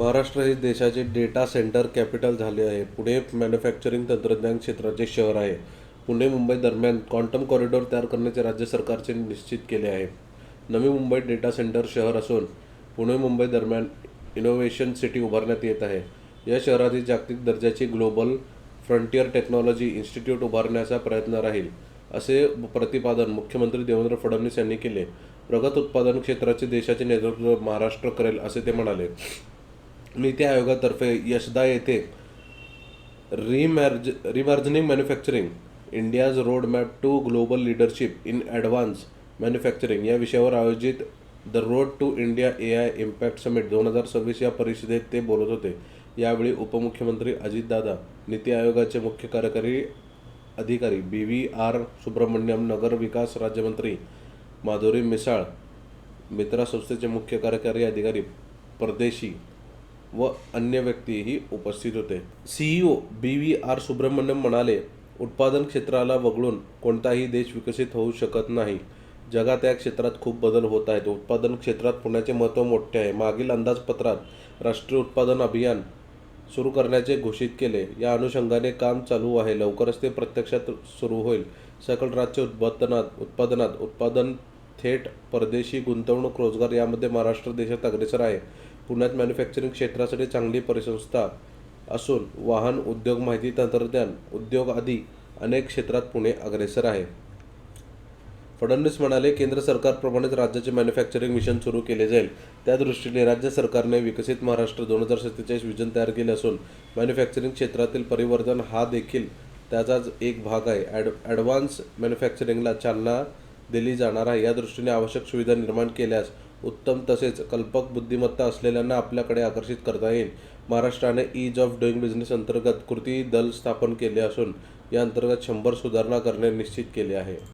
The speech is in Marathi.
महाराष्ट्र हे देशाचे डेटा सेंटर कॅपिटल झाले आहे. पुणे मॅन्युफॅक्चरिंग तंत्रज्ञान क्षेत्राचे शहर आहे. पुणे मुंबई दरम्यान क्वांटम कॉरिडॉर तयार करण्याचे राज्य सरकारचे निश्चित केले आहे. नवी मुंबई डेटा सेंटर शहर असून पुणे मुंबई दरम्यान इनोव्हेशन सिटी उभारण्यात येत आहे. या शहरातील जागतिक दर्जाची ग्लोबल फ्रंटियर टेक्नॉलॉजी इन्स्टिट्यूट उभारण्याचा प्रयत्न राहील असे प्रतिपादन मुख्यमंत्री देवेंद्र फडणवीस यांनी केले. प्रगत उत्पादन क्षेत्राचे देशाचे नेतृत्व महाराष्ट्र करेल असे ते म्हणाले. नीती आयोगातर्फे यशदा येथे रिमॅर्ज reemerging manufacturing India's road map to global leadership in advance manufacturing या विषयावर आयोजित the road to India A I impact summit दोन हजार सव्वीस या परिषदेत ते बोलत होते. यावेळी उपमुख्यमंत्री अजितदादा नीती आयोगाचे मुख्य कार्यकारी अधिकारी बी व्ही आर सुब्रह्मण्यम नगर विकास राज्यमंत्री माधुरी मिसाळ मित्रा संस्थेचे मुख्य कार्यकारी अधिकारी परदेशी व अन्य व्यक्तीही उपस्थित होते. CEO B V R Subrahmanyam म्हणाले उत्पादन क्षेत्राला वगळून कोणताही देश विकसित होऊ शकत नाही. जगात या क्षेत्रात खूप बदल होत आहेत. उत्पादन क्षेत्रात पुण्याचे महत्त्व मोठे आहे. मागील अंदाजपत्रात राष्ट्रीय उत्पादन अभियान सुरू करण्याचे घोषित केले. या अनुषंगाने काम चालू आहे. लवकरच ते प्रत्यक्षात सुरू होईल. सकल राज्य उत्पादनात उत्पादनात उत्पादन थेट परदेशी गुंतवणूक रोजगार यामध्ये महाराष्ट्र देशात अग्रेसर आहे. पुण्यात मॅन्युफॅक्चरिंग क्षेत्रासाठी चांगली परिसंस्था असून वाहन उद्योग माहिती तंत्रज्ञान उद्योग आदी अनेक क्षेत्रात पुणे अग्रेसर आहे. फडणवीस म्हणाले केंद्र सरकारप्रमाणेच राज्याचे मॅन्युफॅक्चरिंग मिशन सुरू केले जाईल. त्या दृष्टीने राज्य सरकारने विकसित महाराष्ट्र दोन हजार सत्तेचाळीस विजन तयार केले असून मॅन्युफॅक्चरिंग क्षेत्रातील परिवर्तन हा देखील त्याचाच एक भाग आहे. ॲड ॲडव्हान्स मॅन्युफॅक्चरिंगला चालना दिली जाणार आहे. या दृष्टीने आवश्यक सुविधा निर्माण केल्यास उत्तम तसेच कल्पक बुद्धिमत्ता असलेल्यांना आपल्याकडे आकर्षित करता येईल. महाराष्ट्राने ईज ऑफ डुईंग बिझनेस अंतर्गत कृती दल स्थापन केले असून या अंतर्गत शंभर सुधारणा करणे निश्चित केले आहे.